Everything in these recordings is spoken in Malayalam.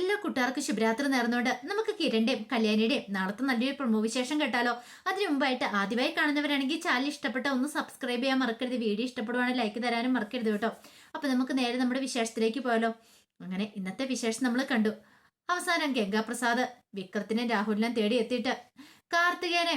എല്ലാ കൂട്ടുകാർക്കും ശുഭരാത്രി നേർന്നുകൊണ്ട് നമുക്ക് കിരണിന്റെയും കല്യാണിയുടെയും നാളത്തെ നല്ലൊരു പ്രമോ വിശേഷം കേട്ടാലോ. അതിനു മുമ്പായിട്ട് ആദ്യമായി കാണുന്നവരാണെങ്കിൽ ചാനൽ ഇഷ്ടപ്പെട്ട ഒന്ന് സബ്സ്ക്രൈബ് ചെയ്യാൻ മറക്കരുത്. വീഡിയോ ഇഷ്ടപ്പെടുവാണെങ്കിൽ ലൈക്ക് തരാനും മറക്കരുത് കേട്ടോ. അപ്പൊ നമുക്ക് നേരെ നമ്മുടെ വിശേഷത്തിലേക്ക് പോയാലോ. അങ്ങനെ ഇന്നത്തെ വിശേഷം നമ്മൾ കണ്ടു. അവസാനം ഗംഗാപ്രസാദ് വിക്രത്തിനെ രാഹുലിനെ തേടി എത്തിയിട്ട് കാർത്തികേനെ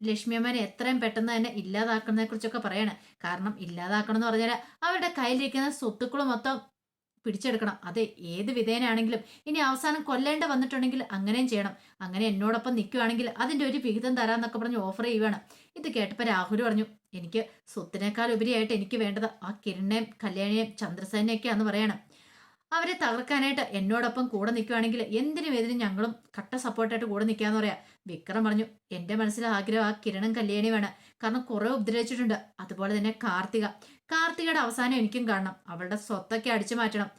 ലക്ഷ്മിയമ്മനെ എത്രയും പെട്ടെന്ന് തന്നെ ഇല്ലാതാക്കുന്നതിനെ കുറിച്ചൊക്കെ പറയാണ്. കാരണം ഇല്ലാതാക്കണം എന്ന് പറഞ്ഞാൽ അവരുടെ കയ്യിലിരിക്കുന്ന സ്വത്തുക്കൾ മൊത്തം പിടിച്ചെടുക്കണം. അതെ ഏത് വിധേനാണെങ്കിലും ഇനി അവസാനം കൊല്ലേണ്ട വന്നിട്ടുണ്ടെങ്കിൽ അങ്ങനെയും ചെയ്യണം. അങ്ങനെ എന്നോടൊപ്പം നിൽക്കുകയാണെങ്കിൽ അതിന്റെ ഒരു വിഹിതം തരാമെന്നൊക്കെ പറഞ്ഞ് ഓഫർ ചെയ്യുവാണ്. ഇത് കേട്ടപ്പോൾ രാഹുൽ പറഞ്ഞു എനിക്ക് സ്വത്തിനേക്കാൾ ഉപരിയായിട്ട് എനിക്ക് വേണ്ടത് ആ കിരണിനെയും കല്യാണിയെയും ചന്ദ്രസേനയൊക്കെയാണെന്ന് പറയണം. അവരെ തകർക്കാനായിട്ട് എന്നോടൊപ്പം കൂടെ നിൽക്കുകയാണെങ്കിൽ എന്തിനും ഏതിനും ഞങ്ങളും കട്ട സപ്പോർട്ടായിട്ട് കൂടെ നിൽക്കാന്ന് പറയാം. വിക്രം പറഞ്ഞു എന്റെ മനസ്സിൽ ആഗ്രഹം ആ കിരണം കല്യാണി വേണം. കാരണം കുറെ ഉപദ്രവിച്ചിട്ടുണ്ട്. അതുപോലെ തന്നെ കാർത്തിക. കാർത്തികയുടെ അവസാനം എനിക്കും കാണണം. അവളുടെ സ്വത്തൊക്കെ അടിച്ചു മാറ്റണം.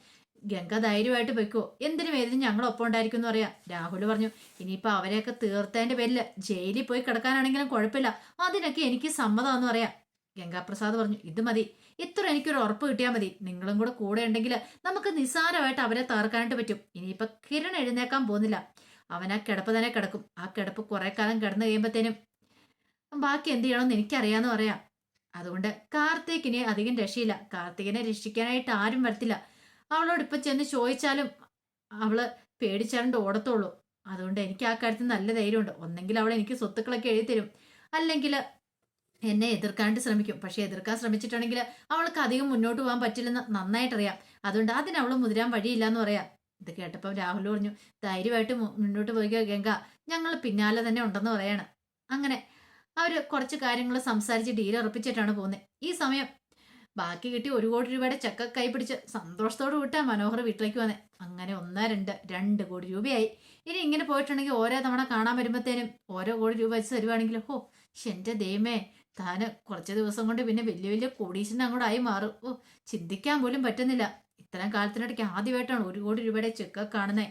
ഗംഗ ധൈര്യമായിട്ട് വെക്കോ എന്തിനും ഏതിനും ഞങ്ങളൊപ്പം ഉണ്ടായിരിക്കും എന്ന് പറയാം. രാഹുൽ പറഞ്ഞു ഇനിയിപ്പോൾ അവരെയൊക്കെ തീർത്തതിന്റെ പേരിൽ ജയിലിൽ പോയി കിടക്കാനാണെങ്കിലും കുഴപ്പമില്ല. അതിനൊക്കെ എനിക്ക് സമ്മതമാണെന്ന് പറയാം. ഗംഗാപ്രസാദ് പറഞ്ഞു ഇത് മതി. ഇത്ര എനിക്കൊരു ഉറപ്പ് കിട്ടിയാൽ മതി. നിങ്ങളും കൂടെ കൂടെ ഉണ്ടെങ്കിൽ നമുക്ക് നിസ്സാരമായിട്ട് അവരെ തകർക്കാനായിട്ട് പറ്റും. ഇനിയിപ്പൊ കിരൺ എഴുന്നേക്കാൻ പോകുന്നില്ല. അവൻ ആ കിടപ്പ് തന്നെ കിടക്കും. ആ കിടപ്പ് കുറെ കാലം കിടന്നു കഴിയുമ്പത്തേനും ബാക്കി എന്ത് ചെയ്യണമെന്ന് എനിക്കറിയാന്ന് പറയാം. അതുകൊണ്ട് കാർത്തികിനെ അധികം രക്ഷയില്ല. കാർത്തികിനെ രക്ഷിക്കാനായിട്ട് ആരും വരത്തില്ല. അവളോട് ഇപ്പൊ ചെന്ന് ചോദിച്ചാലും അവൾ പേടിച്ചാണ്ട് ഓടത്തുള്ളൂ. അതുകൊണ്ട് എനിക്ക് ആ കാര്യത്തിൽ നല്ല ധൈര്യമുണ്ട്. ഒന്നെങ്കിൽ അവൾ എനിക്ക് സ്വത്തുക്കളൊക്കെ എഴുതി തരും അല്ലെങ്കിൽ എന്നെ എതിർക്കാണ്ട് ശ്രമിക്കും. പക്ഷെ എതിർക്കാൻ ശ്രമിച്ചിട്ടുണ്ടെങ്കിൽ അവൾക്ക് അധികം മുന്നോട്ട് പോകാൻ പറ്റില്ലെന്ന് നന്നായിട്ടറിയാം. അതുകൊണ്ട് അതിന് അവൾ മുതിരാൻ വഴിയില്ല എന്ന് പറയാം. ഇത് കേട്ടപ്പോൾ രാഹുൽ പറഞ്ഞു ധൈര്യമായിട്ട് മുന്നോട്ട് പോയി ഗംഗ. ഞങ്ങൾ പിന്നാലെ തന്നെ ഉണ്ടെന്ന് പറയാണ്. അങ്ങനെ അവർ കുറച്ച് കാര്യങ്ങൾ സംസാരിച്ച് ഡീൽ ഉറപ്പിച്ചിട്ടാണ് പോകുന്നത്. ഈ സമയം ബാക്കി കിട്ടി ഒരു കോടി രൂപയുടെ ചെക്ക കൈപിടിച്ച് സന്തോഷത്തോട് വിട്ടാ മനോഹർ വീട്ടിലേക്ക് വന്നേ. അങ്ങനെ ഒന്ന് രണ്ട് രണ്ട് കോടി രൂപയായി. ഇനി ഇങ്ങനെ പോയിട്ടുണ്ടെങ്കിൽ ഓരോ തവണ കാണാൻ വരുമ്പോഴത്തേനും ഓരോ കോടി രൂപ വെച്ച് തരുവാണെങ്കിൽ ഹോ എന്റെ ദൈവമേ. താന് കുറച്ച് ദിവസം കൊണ്ട് പിന്നെ വലിയ വലിയ കോടീശ്വരൻ അങ്ങോട്ടായി മാറും. ഓ ചിന്തിക്കാൻ പോലും പറ്റുന്നില്ല. ഇത്തരം കാലത്തിനിടയ്ക്ക് ആദ്യമായിട്ടാണ് ഒരു കോടി രൂപയുടെ ചെക്ക് കാണുന്നത്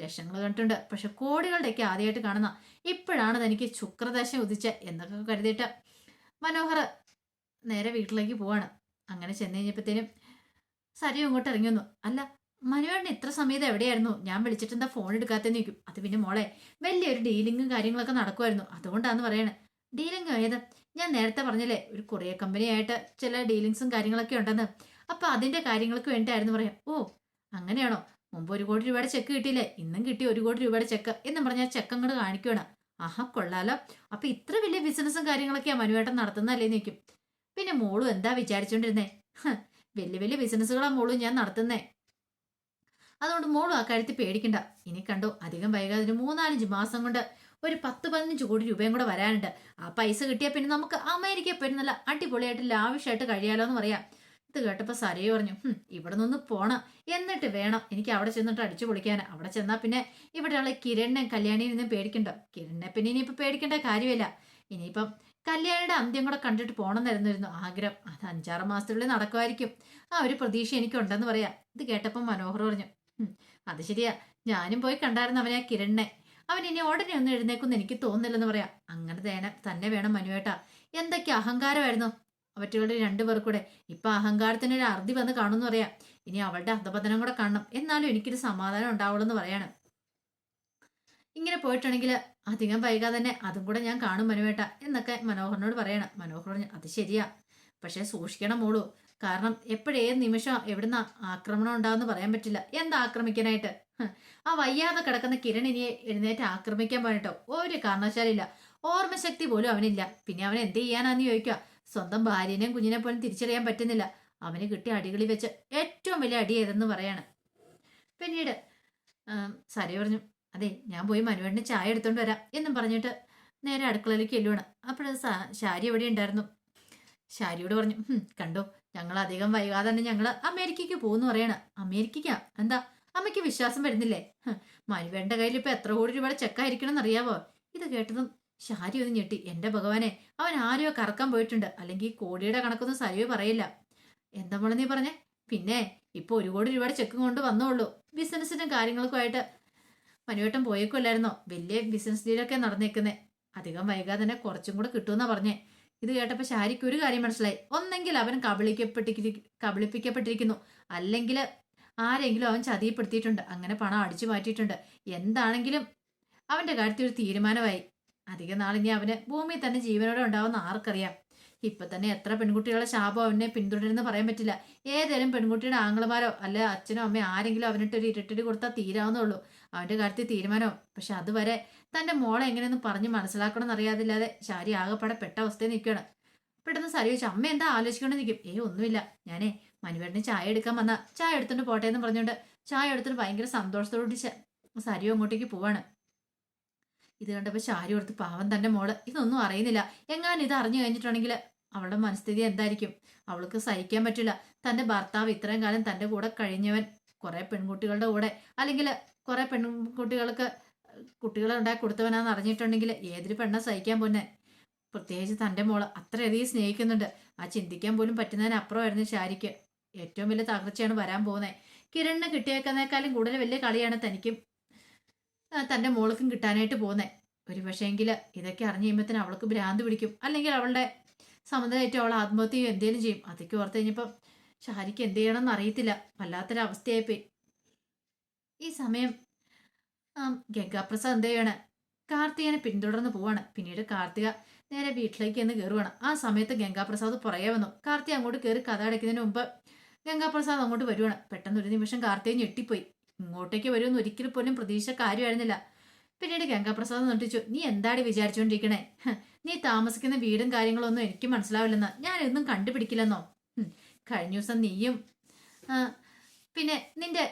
ലക്ഷങ്ങൾ കണ്ടിട്ടുണ്ട്. പക്ഷെ കോടികളുടെയൊക്കെ ആദ്യമായിട്ട് കാണുന്ന ഇപ്പോഴാണ് തനിക്ക് ശുക്രദശ ഉദിച്ച എന്നൊക്കെ കരുതിയിട്ട് മനോഹർ നേരെ വീട്ടിലേക്ക് പോവാണ്. അങ്ങനെ ചെന്ന് കഴിഞ്ഞപ്പോഴത്തേനും സരിയും ഇങ്ങോട്ട് ഇറങ്ങി വന്നു. അല്ല മനുവേണ്ണ ഇത്ര സമയത്ത് എവിടെയായിരുന്നു? ഞാൻ വിളിച്ചിട്ട് എന്താ ഫോൺ എടുക്കാത്തെന്ന് ചോദിക്കും. അത് പിന്നെ മോളെ വലിയൊരു ഡീലിങ്ങും കാര്യങ്ങളൊക്കെ നടക്കുമായിരുന്നു അതുകൊണ്ടാന്ന് പറയണേ. ഡീലിംഗ് ഏത് ഞാൻ നേരത്തെ പറഞ്ഞില്ലേ ഒരു കൊറിയർ കമ്പനിയായിട്ട് ചില ഡീലിങ്സും കാര്യങ്ങളൊക്കെ ഉണ്ടെന്ന്. അപ്പൊ അതിന്റെ കാര്യങ്ങൾക്ക് വേണ്ടിയായിരുന്നു പറയാം ഓ അങ്ങനെയാണോ? മുമ്പ് ഒരു കോടി രൂപയുടെ ചെക്ക് കിട്ടിയില്ലേ ഇന്നും കിട്ടി ഒരു കോടി രൂപയുടെ ചെക്ക് എന്ന് പറഞ്ഞാൽ ചെക്ക് അങ്ങോട്ട് കാണിക്കുകയാണ് ആഹാ കൊള്ളാലോ. അപ്പൊ ഇത്ര വലിയ ബിസിനസ്സും കാര്യങ്ങളൊക്കെയാ മനുവേട്ടൻ നടത്തുന്നതല്ലേ? നിൽക്കും പിന്നെ മോളും എന്താ വിചാരിച്ചോണ്ടിരുന്നേ? വലിയ വലിയ ബിസിനസ്സുകളാ മോളും ഞാൻ നടത്തുന്നേ. അതുകൊണ്ട് മോളും ആ കാര്യത്തിൽ പേടിക്കണ്ട. ഇനി കണ്ടോ അധികം വൈകാതെ ഒരു മൂന്നാലഞ്ച് മാസം കൊണ്ട് ഒരു പത്ത് പതിനഞ്ച് കോടി രൂപയും കൂടെ വരാനുണ്ട്. ആ പൈസ കിട്ടിയാൽ പിന്നെ നമുക്ക് അമേരിക്കയിൽ പോയി നല്ല അടിപൊളിയായിട്ട് ലാവിഷായിട്ട് കഴിയാലോ എന്ന് പറയാം. ഇത് കേട്ടപ്പോൾ സരയു പറഞ്ഞു "ഹും, ഇവിടെ നിന്ന് പോണം. എന്നിട്ട് വേണം എനിക്ക് അവിടെ ചെന്നിട്ട് അടിച്ചു പൊളിക്കാൻ. അവിടെ ചെന്നാൽ പിന്നെ ഇവിടെയുള്ള കിരണിനെ കല്യാണിയിൽ നിന്നും പേടിക്കണ്ട. കിരണിനെ പിന്നെ ഇനിയിപ്പോൾ പേടിക്കേണ്ട കാര്യമില്ല. ഇനിയിപ്പം കല്യാണിയുടെ അന്ത്യം കൂടെ കണ്ടിട്ട് പോകണമെന്നായിരുന്നു ആഗ്രഹം. അത് അഞ്ചാറ് മാസത്തിനുള്ളിൽ നടക്കുമായിരിക്കും. ആ ഒരു പ്രതീക്ഷ എനിക്കുണ്ടെന്ന് പറയാം. ഇത് കേട്ടപ്പോൾ മനോഹർ പറഞ്ഞു അത് ശരിയാ. ഞാനും പോയി കണ്ടായിരുന്നു അവനെ ആ അവൻ ഇനി ഉടനെ ഒന്നും എഴുന്നേക്കൊന്നും എനിക്ക് തോന്നുന്നില്ലെന്ന് പറയാ. അങ്ങനെ തേന തന്നെ വേണം മനുവേട്ടാ. എന്തൊക്കെ അഹങ്കാരമായിരുന്നു. അവറ്റുകളുടെ രണ്ടുപേർക്കൂടെ ഇപ്പൊ അഹങ്കാരത്തിന് ഒരു അറുതി വന്ന് കാണുമെന്ന് പറയാ. ഇനി അവളുടെ അധപതനം കൂടെ കാണണം. എന്നാലും എനിക്കൊരു സമാധാനം ഉണ്ടാവുള്ളൂ എന്ന് പറയാണ്. ഇങ്ങനെ പോയിട്ടുണ്ടെങ്കിൽ അധികം വൈകാതെ തന്നെ അതും കൂടെ ഞാൻ കാണും മനുവേട്ട എന്നൊക്കെ മനോഹരനോട് പറയണം. മനോഹർ അത് ശരിയാ. പക്ഷെ സൂക്ഷിക്കണം മോളൂ. കാരണം എപ്പോഴേത് നിമിഷം എവിടുന്ന ആക്രമണം ഉണ്ടാവുമെന്ന് പറയാൻ പറ്റില്ല. എന്താ ആക്രമിക്കാനായിട്ട്? ആ വയ്യാതെ കിടക്കുന്ന കിരൺ ഇനിയെ എഴുന്നേറ്റ് ആക്രമിക്കാൻ പോയിട്ടോ ഒരു കാരണവശാലില്ല. ഓർമ്മശക്തി പോലും അവനില്ല. പിന്നെ അവൻ എന്ത് ചെയ്യാനാന്ന് ചോദിക്കുക. സ്വന്തം ഭാര്യനെയും കുഞ്ഞിനെ പോലും തിരിച്ചറിയാൻ പറ്റുന്നില്ല. അവന് കിട്ടിയ അടികളിൽ വെച്ച് ഏറ്റവും വലിയ അടി ഏതെന്ന് പറയാണ്. പിന്നീട് സരി പറഞ്ഞു അതെ ഞാൻ പോയി മനുവേടിന് ചായ എടുത്തോണ്ട് വരാം എന്നും പറഞ്ഞിട്ട് നേരെ അടുക്കളയിലേക്ക് എല്ലുവാണ് അപ്പോഴത് ശാരി എവിടെ ഉണ്ടായിരുന്നു ശാരിയോട് പറഞ്ഞു കണ്ടോ ഞങ്ങൾ അധികം വൈകാതെ തന്നെ ഞങ്ങൾ അമേരിക്കയ്ക്ക് പോകുന്നു പറയണ. അമേരിക്കയ്ക്കാ? എന്താ? അമ്മയ്ക്ക് വിശ്വാസം വരുന്നില്ലേ? മരുവേണ്ട കയ്യിൽ ഇപ്പൊ എത്ര കോടി രൂപയുടെ ചെക്കായിരിക്കണം എന്നറിയാവോ? ഇത് കേട്ടതും ശാരി ഒന്ന് ഞെട്ടി. എന്റെ ഭഗവാനെ അവൻ ആരെയോ കറക്കാൻ പോയിട്ടുണ്ട്. അല്ലെങ്കിൽ കോടിയുടെ കണക്കൊന്നും സരിയോ പറയില്ല. എന്താ മോളെ നീ പറഞ്ഞേ? പിന്നെ ഇപ്പൊ ഒരു കോടി രൂപയുടെ ചെക്ക് കൊണ്ട് വന്നോളൂ. ബിസിനസിനും കാര്യങ്ങൾക്കുമായിട്ട് മനുവേട്ടൻ പോയേക്കുമല്ലായിരുന്നോ വലിയ ബിസിനസ് ഡീലൊക്കെ നടന്നേക്കുന്നേ. അധികം വൈകാതെ തന്നെ കുറച്ചും കൂടെ കിട്ടുമെന്നാ പറഞ്ഞേ. ഇത് കേട്ടപ്പോൾ ശാരിക്ക് ഒരു കാര്യം മനസ്സിലായി. ഒന്നെങ്കിൽ അവൻ കബളിക്കപ്പെട്ടി കബളിപ്പിക്കപ്പെട്ടിരിക്കുന്നു. അല്ലെങ്കിൽ ആരെങ്കിലും അവൻ ചതിയപ്പെടുത്തിയിട്ടുണ്ട്. അങ്ങനെ പണം അടിച്ചു മാറ്റിയിട്ടുണ്ട് എന്താണെങ്കിലും അവന്റെ കാര്യത്തിൽ ഒരു തീരുമാനമായി. അധികം നാളിനി അവന് ഭൂമിയിൽ തന്നെ ജീവനോടെ ഉണ്ടാവുന്ന ആർക്കറിയാം. ഇപ്പൊ തന്നെ എത്ര പെൺകുട്ടികളെ ശാപം അവനെ പിന്തുടരുന്ന് പറയാൻ പറ്റില്ല. ഏതേലും പെൺകുട്ടിയുടെ ആംഗ്ലമാരോ അല്ല അച്ഛനോ അമ്മയോ ആരെങ്കിലും അവനിട്ട് ഒരു ഇരട്ടടി കൊടുത്താൽ തീരാവുന്നുള്ളൂ അവന്റെ കാര്യത്തിൽ തീരുമാനവും പക്ഷെ അതുവരെ തന്റെ മോളെ എങ്ങനെയൊന്നും പറഞ്ഞ് മനസ്സിലാക്കണം എന്നറിയാതില്ലാതെ ശാരി ആകെപ്പാടെ പെട്ട അവസ്ഥയിൽ നിൽക്കുകയാണ്. പെട്ടെന്ന് സാരി ചോദിച്ചു അമ്മ എന്താ ആലോചിക്കൊണ്ട് നിൽക്കും ഏ ഒന്നുമില്ല. ഞാനേ മനുവേട്ടന് ചായ എടുക്കാൻ വന്ന ചായ എടുത്തോണ്ട് പോട്ടെ എന്ന് പറഞ്ഞുകൊണ്ട് ചായ എടുത്തിട്ട് ഭയങ്കര സന്തോഷത്തോടുകൂടി സരിയോ അങ്ങോട്ടേക്ക് പോവാണ്. ഇത് കണ്ടപ്പോൾ ശാരി ഓർത്ത് പാവം തന്റെ മോൾ. ഇതൊന്നും അറിയുന്നില്ല. എങ്ങാനും ഇത് അറിഞ്ഞു കഴിഞ്ഞിട്ടുണ്ടെങ്കിൽ അവളുടെ മനസ്ഥിതി എന്തായിരിക്കും? അവൾക്ക് സഹിക്കാൻ പറ്റില്ല. തന്റെ ഭർത്താവ് ഇത്രയും കാലം തന്റെ കൂടെ കഴിഞ്ഞവൻ. കുറെ പെൺകുട്ടികളുടെ കൂടെ. അല്ലെങ്കിൽ കുറെ പെൺകുട്ടികൾക്ക് കുട്ടികളെ ഉണ്ടാക്കി കൊടുത്തവനാന്ന് അറിഞ്ഞിട്ടുണ്ടെങ്കിൽ ഏതൊരു പെണ്ണ സഹിക്കാൻ പോന്നെ? പ്രത്യേകിച്ച് തന്റെ മോൾ അത്രയധികം സ്നേഹിക്കുന്നുണ്ട്. ആ ചിന്തിക്കാൻ പോലും പറ്റുന്നതിനപ്പുറമായിരുന്നു ശാരിക്ക്. ഏറ്റവും വലിയ തകർച്ചയാണ് വരാൻ പോകുന്നത് കിരണിന് കിട്ടിയേക്കുന്നേക്കാളും കൂടുതൽ വലിയ കളിയാണ് തനിക്കും തന്റെ മോൾക്കും കിട്ടാനായിട്ട് പോകുന്നത് ഒരു പക്ഷേങ്കിൽ ഇതൊക്കെ അറിഞ്ഞു കഴിയുമ്പോഴത്തേന് അവൾക്ക് ഭ്രാന്ത് പിടിക്കും. അല്ലെങ്കിൽ അവളുടെ സമുദായമായിട്ട് അവൾ ആത്മഹത്യ ചെയ്യും എന്തേലും ചെയ്യും. അതൊക്കെ ഓർത്ത് കഴിഞ്ഞപ്പം ഷാരിക്ക് എന്ത് ചെയ്യണമെന്ന് അറിയത്തില്ല. വല്ലാത്തൊരവസ്ഥയായിപ്പോയി. ഈ സമയം ഗംഗാപ്രസാദ് എന്ത് ചെയ്യണേ? കാർത്തികനെ പിന്തുടർന്ന് പോവാണ്. പിന്നീട് കാർത്തിക നേരെ വീട്ടിലേക്ക് എന്ന് കയറുവാണ് ആ സമയത്ത് ഗംഗാപ്രസാദ് പുറകെ വന്നു. കാർത്തിക അങ്ങോട്ട് കയറി കഥ അടയ്ക്കുന്നതിന് മുമ്പ് ഗംഗാപ്രസാദ് അങ്ങോട്ട് വരുവാണ്. പെട്ടെന്ന് ഒരു നിമിഷം കാർത്തിക ഞെട്ടിപ്പോയി. ഇങ്ങോട്ടേക്ക് വരുമെന്ന് ഒരിക്കലും പോലും പ്രതീക്ഷ കാര്യമായിരുന്നില്ല. പിന്നീട് ഗംഗാപ്രസാദ് നോട്ടിച്ചു നീ എന്താടി വിചാരിച്ചുകൊണ്ടിരിക്കണേ നീ താമസിക്കുന്ന വീടും കാര്യങ്ങളൊന്നും എനിക്ക് മനസ്സിലാവില്ലെന്ന്. ഞാൻ ഇതൊന്നും കണ്ടുപിടിക്കില്ലെന്നോ? കഴിഞ്ഞ ദിവസം നീയും പിന്നെ നിന്റെ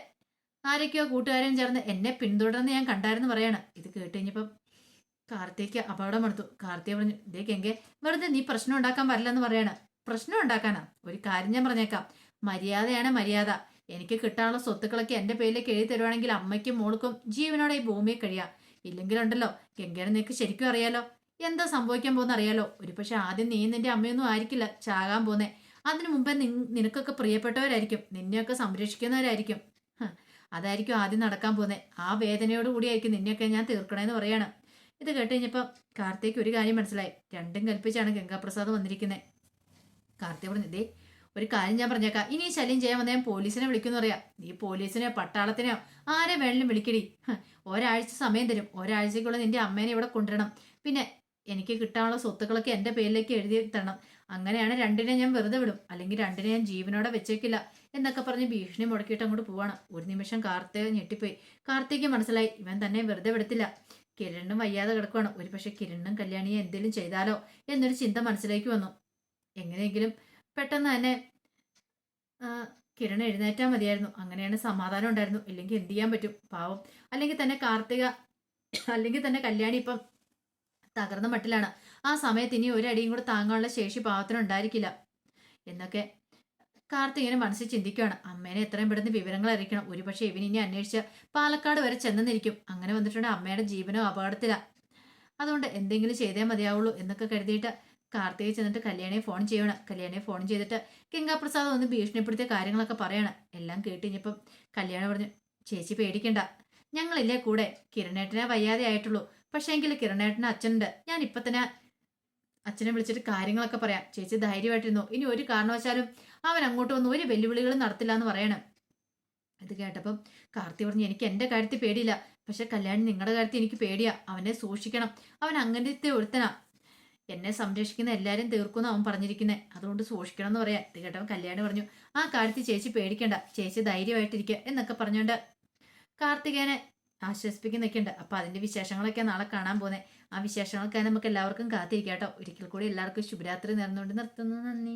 ആരൊക്കെയോ കൂട്ടുകാരൻ ചേർന്ന് എന്നെ പിന്തുടർന്ന് ഞാൻ കണ്ടായിരുന്നു പറയാണ്. ഇത് കേട്ട് കഴിഞ്ഞപ്പം കാർത്തിക്ക് അപകടം എടുത്തു കാർത്തിക പറഞ്ഞു ഇതേ ഗംഗെ വെറുതെ നീ പ്രശ്നം ഉണ്ടാക്കാൻ പറ്റില്ലെന്ന് പറയാണ്. പ്രശ്നം ഉണ്ടാക്കാനാ? ഒരു കാര്യം ഞാൻ പറഞ്ഞേക്കാം. മര്യാദയാണ് മര്യാദ. എനിക്ക് കിട്ടാനുള്ള സ്വത്തുക്കളൊക്കെ എന്റെ പേരിലേക്ക് എഴുതി തരുവാണെങ്കിൽ അമ്മയ്ക്കും മോൾക്കും ജീവനോടെ ഈ ഭൂമിയെ കഴിയാം. ഇല്ലെങ്കിലുണ്ടല്ലോ. ഗംഗേനെ നിനക്ക് ശരിക്കും അറിയാലോ. എന്താ സംഭവിക്കാൻ പോകുന്ന അറിയാലോ. ഒരു പക്ഷെ ആദ്യം നീ നിന്റെ അമ്മയൊന്നും ആയിരിക്കില്ല ചാകാൻ പോന്നെ അതിനു മുമ്പേ നിനക്കൊക്കെ പ്രിയപ്പെട്ടവരായിരിക്കും. നിന്നെയൊക്കെ സംരക്ഷിക്കുന്നവരായിരിക്കും. അതായിരിക്കും ആദ്യം നടക്കാൻ പോന്നെ ആ വേദനയോട് കൂടിയായിരിക്കും നിന്നെയൊക്കെ ഞാൻ തീർക്കണേന്ന് പറയാണ്. ഇത് കേട്ട് കഴിഞ്ഞപ്പോൾ കാർത്തേക്ക് ഒരു കാര്യം മനസ്സിലായി. രണ്ടും കൽപ്പിച്ചാണ് ഗംഗാപ്രസാദ് വന്നിരിക്കുന്നത് കാർത്തിക് പറഞ്ഞു ദേ ഒരു കാര്യം ഞാൻ പറഞ്ഞേക്കാം. ഇനി ശല്യം ചെയ്യാൻ വന്ന പോലീസിനെ വിളിക്കുന്നു പറയാം. നീ പോലീസിനെയോ പട്ടാളത്തിനെയോ ആരെ വേണമെങ്കിലും വിളിക്കടി. ഒരാഴ്ച സമയം തരും. ഒരാഴ്ചക്കുള്ളിൽ നിന്റെ അമ്മേനെ ഇവിടെ കൊണ്ടുവരണം. പിന്നെ എനിക്ക് കിട്ടാനുള്ള സ്വത്തുക്കളൊക്കെ എന്റെ പേരിലേക്ക് എഴുതി തരണം. അങ്ങനെയാണ് രണ്ടിനെ ഞാൻ വെറുതെ വിടും. അല്ലെങ്കിൽ രണ്ടിനെ ഞാൻ ജീവനോടെ വെച്ചേക്കില്ല എന്നൊക്കെ പറഞ്ഞ് ഭീഷണി മുടക്കിയിട്ട് അങ്ങോട്ട് പോവാണ്. ഒരു നിമിഷം കാർത്തിക ഞെട്ടിപ്പോയി. കാർത്തിക് മനസ്സിലായി. ഇവൻ തന്നെ വെറുതെ വിടത്തില്ല. കിരണ്ണും വയ്യാതെ കിടക്കുവാണ്. ഒരു പക്ഷെ കിരണ്ണും കല്യാണിയെ എന്തെങ്കിലും ചെയ്താലോ എന്നൊരു ചിന്ത മനസ്സിലേക്ക് വന്നു. എങ്ങനെയെങ്കിലും പെട്ടെന്ന് തന്നെ കിരൺ എഴുന്നേറ്റാൽ മതിയായിരുന്നു. അങ്ങനെയാണ് സമാധാനം ഉണ്ടായിരുന്നു. ഇല്ലെങ്കിൽ എന്ത് ചെയ്യാൻ പറ്റും? പാവം. അല്ലെങ്കിൽ തന്നെ കാർത്തിക അല്ലെങ്കിൽ തന്നെ കല്യാണി ഇപ്പം തകർന്ന മട്ടിലാണ്. ആ സമയത്ത് ഇനി ഒരടിയും കൂടെ താങ്ങാനുള്ള ശേഷി പാവത്തിന് ഉണ്ടായിരിക്കില്ല. എന്നൊക്കെ ഇങ്ങനെ മനസ്സിൽ ചിന്തിക്കുകയാണ് അമ്മേനെ എത്രയും പെട്ടെന്ന് വിവരങ്ങൾ അറിയിക്കണം. ഒരുപക്ഷെ ഇവൻ ഇനി അന്വേഷിച്ച് പാലക്കാട് വരെ ചെന്നെന്നിരിക്കും. അങ്ങനെ വന്നിട്ടുണ്ടെങ്കിൽ അമ്മയുടെ ജീവനോ അപകടത്തിലാണ് അതുകൊണ്ട് എന്തെങ്കിലും ചെയ്തേ മതിയാവുള്ളൂ എന്നൊക്കെ കരുതിയിട്ട് കാർത്തിക ചെന്നിട്ട് കല്യാണിയെ ഫോൺ ചെയ്യണം. കല്യാണിയെ ഫോൺ ചെയ്തിട്ട് ഗംഗാപ്രസാദ് ഒന്ന് ഭീഷണിപ്പെടുത്തിയ കാര്യങ്ങളൊക്കെ പറയണം. എല്ലാം കേട്ട് ഇനിയിപ്പം കല്യാണം പറഞ്ഞു ചേച്ചി പേടിക്കണ്ട. ഞങ്ങളില്ലേ കൂടെ? കിരണേട്ടനെ വയ്യാതെ ആയിട്ടുള്ളൂ. പക്ഷേ എങ്കിൽ കിരണേട്ടന് അച്ഛനുണ്ട്. ഞാൻ ഇപ്പൊ തന്നെ അച്ഛനെ വിളിച്ചിട്ട് കാര്യങ്ങളൊക്കെ പറയാം. ചേച്ചി ധൈര്യമായിട്ടിരുന്നു. ഇനി ഒരു കാരണവശാലും അവൻ അങ്ങോട്ട് വന്ന് ഒരു വെല്ലുവിളികളും നടത്തില്ല എന്ന് പറയണം. ഇത് കേട്ടപ്പം കാർത്തി പറഞ്ഞു എനിക്ക് എന്റെ കാര്യത്തിൽ പേടിയില്ല. പക്ഷെ കല്യാണി നിങ്ങളുടെ കാര്യത്തിൽ എനിക്ക് പേടിയാ. അവനെ സൂക്ഷിക്കണം. അവൻ അങ്ങനത്തെ ഒരുത്തനാ. എന്നെ സംരക്ഷിക്കുന്ന എല്ലാരും തീർക്കുമെന്ന് അവൻ പറഞ്ഞിരിക്കുന്നത് അതുകൊണ്ട് സൂക്ഷിക്കണം എന്ന് പറയാം ഇത് കേട്ടവൻ കല്യാണി പറഞ്ഞു ആ കാര്യത്തിൽ ചേച്ചി പേടിക്കണ്ട. ചേച്ചി ധൈര്യമായിട്ടിരിക്കുക എന്നൊക്കെ പറഞ്ഞുകൊണ്ട് കാർത്തികേനെ ആശ്വസിപ്പിക്കുന്ന നിൽക്കുന്നുണ്ട്. അപ്പൊ അതിന്റെ വിശേഷങ്ങളൊക്കെ നാളെ കാണാൻ പോകുന്നത് ആ വിശേഷങ്ങളൊക്കെ നമുക്ക് എല്ലാവർക്കും കാത്തിരിക്കാം കേട്ടോ. ഒരിക്കൽ കൂടി എല്ലാവർക്കും ശുഭരാത്രി നേർന്നുകൊണ്ട് നിർത്തുന്നു. നന്ദി.